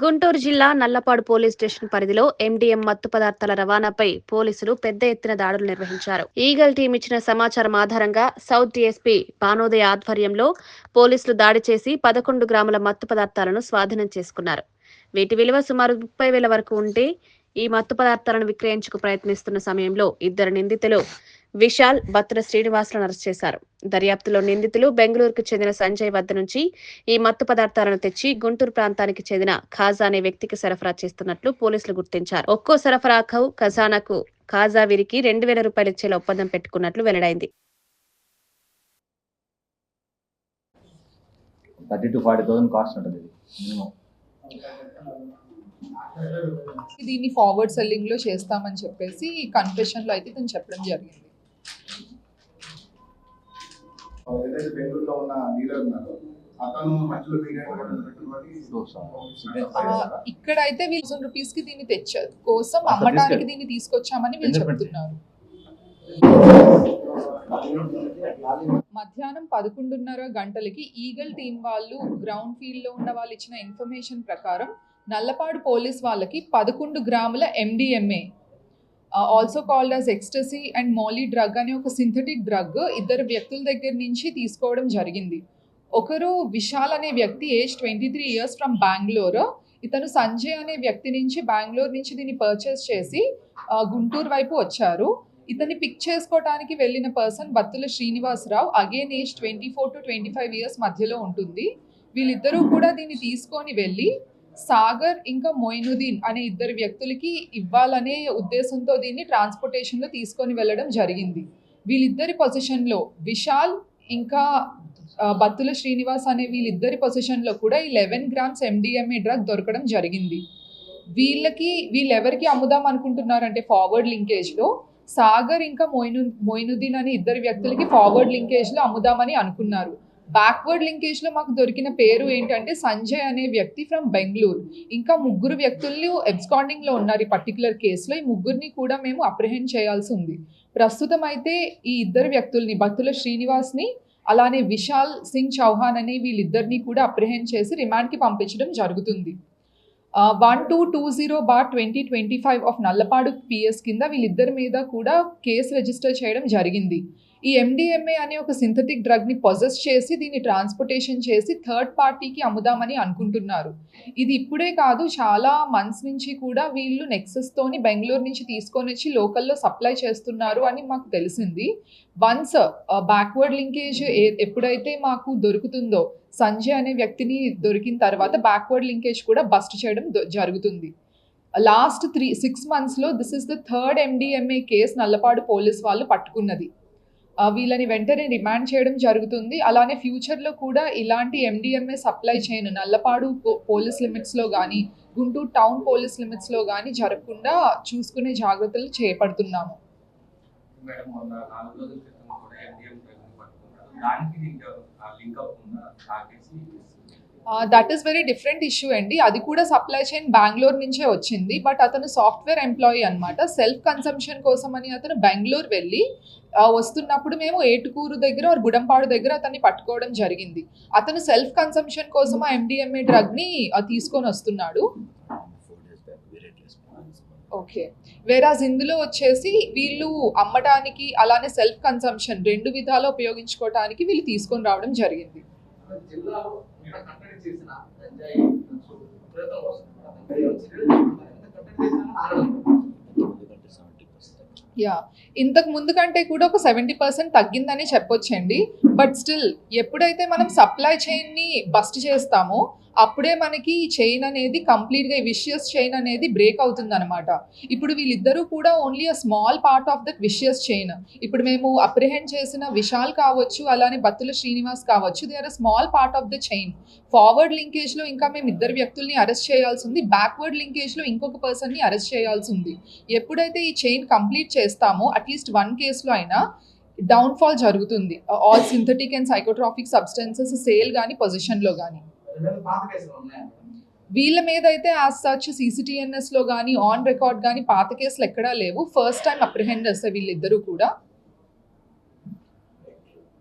గుంటూరు జిల్లా Nallapadu police station పరిధిలో MDM మత్తు పదార్థాల రవాణాపై పోలీసులు పెద్ద ఎత్తున దాడులు నిర్వహించారు. ఈగల్ టీం ఇచ్చిన సమాచారం ఆధారంగా సౌత్ డీఎస్పీ భానోదయ ఆధ్వర్యంలో పోలీసులు దాడి చేసి పదకొండు గ్రాముల మత్తు పదార్థాలను స్వాధీనం చేసుకున్నారు. వీటి విలువ సుమారు ముప్పై వేల వరకు ఉంటే ఈ మత్తు పదార్థాలను విక్రయించుకు ప్రయత్నిస్తున్న సమయంలో ఇద్దరు నిందితులు విశాల్ బత్తుల శ్రీనివాసులను అరెస్ట్ చేశారు. దర్యాప్తులో నిందితులు బెంగళూరుకు చెందిన సంజయ్ వద్ద నుంచి ఈ మత్తు పదార్థాలను తెచ్చి గుంటూరు ప్రాంతానికి చెందిన ఖాజా అనే వ్యక్తికి సరఫరా చేస్తున్నట్లు పోలీసులు గుర్తించారు. ఒక్కో సరఫరాకు ఖజానాకు ఖాజా వీరికి రెండు వేల రూపాయలు ఇచ్చేలా ఒప్పందం పెట్టుకున్నట్లు వెల్లడైంది. Thirty to forty thousand cost ఉంటుంది ఇది. మినిమం. దీన్ని ఫార్వర్డ్ సెల్లింగ్లో చేస్తామని చెప్పేసి కన్ఫెషన్లో అయితే తను చెప్పడం జరిగింది. ఏదైతే బెంగళూరులో ఉన్న డీలర్ ఉన్నారో ఆ, ఇక్కడైతే వీళ్ళు థౌసండ్ రూపీస్కి దీన్ని తెచ్చారు. కోసం తీసుకెళ్ళి- దీన్ని తీసుకొచ్చామని వీళ్ళు. చెప్తున్నారు. మధ్యాహ్నం పదకొండున్నర గంటలకి ఈగల్ టీం వాళ్ళు గ్రౌండ్ ఫీల్డ్లో ఉన్న వాళ్ళు ఇచ్చిన ఇన్ఫర్మేషన్ ప్రకారం నల్లపాడు పోలీస్ వాళ్ళకి పదకొండు గ్రాముల MDMA also called as ecstasy and molly drug అనే ఒక సింథటిక్ డ్రగ్ ఇద్దరు వ్యక్తుల దగ్గర నుంచి తీసుకోవడం జరిగింది. ఒకరు విశాల్ అనే వ్యక్తి age twenty three years from Bengaluru ఇతను సంజయ్ అనే వ్యక్తి నుంచి బెంగళూరు నుంచి దీన్ని పర్చేస్ చేసి uh, గుంటూరు వైపు వచ్చారు. ఇతన్ని పిక్ చేసుకోవడానికి వెళ్ళిన person Battula Srinivasa Rao again age twenty four to twenty five years మధ్యలో ఉంటుంది. వీళ్ళిద్దరూ కూడా దీన్ని తీసుకొని వెళ్ళి సాగర్ ఇంకా మొయినుద్దీన్ అనే ఇద్దరు వ్యక్తులకి ఇవ్వాలనే ఉద్దేశంతో దీన్ని ట్రాన్స్పోర్టేషన్లో తీసుకొని వెళ్ళడం జరిగింది. వీళ్ళిద్దరి పొజిషన్లో విశాల్ ఇంకా బత్తుల శ్రీనివాస్ అనే వీళ్ళిద్దరి పొజిషన్లో కూడా ఈ లెవెన్ గ్రామ్స్ ఎండిఎంఏ డ్రగ్ దొరకడం జరిగింది. వీళ్ళకి వీళ్ళెవరికి అమ్ముదాం అనుకుంటున్నారంటే ఫార్వర్డ్ లింకేజ్లో సాగర్ ఇంకా మొయిను మొయినుద్దీన్ అనే ఇద్దరు వ్యక్తులకి ఫార్వర్డ్ లింకేజ్లో అమ్ముదామని అనుకున్నారు. బ్యాక్వర్డ్ లింకేజ్లో మాకు దొరికిన పేరు ఏంటంటే సంజయ్ అనే వ్యక్తి ఫ్రమ్ బెంగళూరు ఇంకా ముగ్గురు వ్యక్తులు ఎబ్స్కాండింగ్లో ఉన్నారు ఈ పర్టికులర్ కేసులో ఈ ముగ్గురిని కూడా మేము అప్రిహెండ్ చేయాల్సి ఉంది. ప్రస్తుతం అయితే ఈ ఇద్దరు వ్యక్తుల్ని భక్తుల శ్రీనివాస్ని అలానే విశాల్ సింగ్ చౌహాన్ అనే వీళ్ళిద్దరిని కూడా అప్రిహెండ్ చేసి రిమాండ్కి పంపించడం జరుగుతుంది. One two two zero bar twenty twenty five of Nallapadu PS కింద వీళ్ళిద్దరి మీద కూడా కేసు రిజిస్టర్ చేయడం జరిగింది. ఈ ఎండిఎంఏ అనే ఒక సింథటిక్ డ్రగ్ని పొజెస్ చేసి దీన్ని ట్రాన్స్పోర్టేషన్ చేసి థర్డ్ పార్టీకి అమ్ముదామని అనుకుంటున్నారు. ఇది ఇప్పుడే కాదు చాలా మంత్స్ నుంచి కూడా వీళ్ళు నెక్సెస్తోని బెంగళూరు నుంచి తీసుకొని వచ్చి లోకల్లో సప్లై చేస్తున్నారు అని మాకు తెలిసింది. వన్స్ బ్యాక్వర్డ్ లింకేజ్ ఎప్పుడైతే మాకు దొరుకుతుందో సంజయ్ అనే వ్యక్తిని దొరికిన తర్వాత బ్యాక్వర్డ్ లింకేజ్ కూడా బస్ట్ చేయడం జరుగుతుంది. లాస్ట్ త్రీ సిక్స్ మంత్స్లో this is the third MDMA case Nallapadu police వాళ్ళు పట్టుకున్నది. వీళ్ళని వెంటనే రిమాండ్ చేయడం జరుగుతుంది. అలానే ఫ్యూచర్లో కూడా ఇలాంటి ఎండిఎంఏ సప్లై చేయను నల్లపాడు పోలీస్ లిమిట్స్లో కానీ గుంటూరు టౌన్ పోలీస్ లిమిట్స్లో కానీ జరగకుండా చూసుకునే జాగ్రత్తలు చేపడుతున్నాము. దానికి link that is very different issue అండి. అది కూడా సప్లై చైన్ బెంగళూరు నుంచే వచ్చింది. బట్ అతను సాఫ్ట్వేర్ ఎంప్లాయీ అనమాట సెల్ఫ్ కన్సంప్షన్ కోసం అని అతను బెంగళూరు వెళ్ళి వస్తున్నప్పుడు మేము ఏటుకూరు దగ్గర గుడంపాడు దగ్గర అతన్ని పట్టుకోవడం జరిగింది. అతను సెల్ఫ్ కన్సంప్షన్ కోసం ఆ ఎండిఎంఏ డ్రగ్ని తీసుకొని వస్తున్నాడు. ఓకే వేరాజ్ ఇందులో వచ్చేసి వీళ్ళు అమ్మడానికి అలానే సెల్ఫ్ కన్సంప్షన్ రెండు విధాలు ఉపయోగించుకోవటానికి వీళ్ళు తీసుకొని రావడం జరిగింది. యా ఇంతకు ముందు కంటే కూడా ఒక సెవెంటీ పర్సెంట్ తగ్గిందని చెప్పొచ్చండి. బట్ స్టిల్ ఎప్పుడైతే మనం సప్లై చైన్ని బస్ట్ చేస్తామో అప్పుడే మనకి ఈ చైన్ అనేది కంప్లీట్గా విషియస్ చైన్ అనేది బ్రేక్ అవుతుంది అనమాట ఇప్పుడు వీళ్ళిద్దరూ కూడా only a small part of that vicious chain. ఇప్పుడు మేము అప్రిహెండ్ చేసిన విశాల్ కావచ్చు అలానే బత్తుల శ్రీనివాస్ కావచ్చు they are a small part of the chain forward లింకేజ్లో ఇంకా మేము ఇద్దరు వ్యక్తుల్ని అరెస్ట్ చేయాల్సి ఉంది. బ్యాక్వర్డ్ లింకేజ్లో ఇంకొక పర్సన్ని అరెస్ట్ చేయాల్సి ఉంది. ఎప్పుడైతే ఈ చైన్ కంప్లీట్ చేస్తామో అట్లీస్ట్ వన్ కేసులో అయినా డౌన్ఫాల్ జరుగుతుంది. All synthetic and psychotropic substances sale కానీ పొజిషన్లో కానీ వీళ్ళ మీద అయితే యాజ్ సచ్ సీసీటీఎన్ఎస్లో కానీ ఆన్ రికార్డ్ కానీ పాత కేసులు ఎక్కడా లేవు. ఫస్ట్ టైం అప్రిహెండ్ వీళ్ళిద్దరూ కూడా.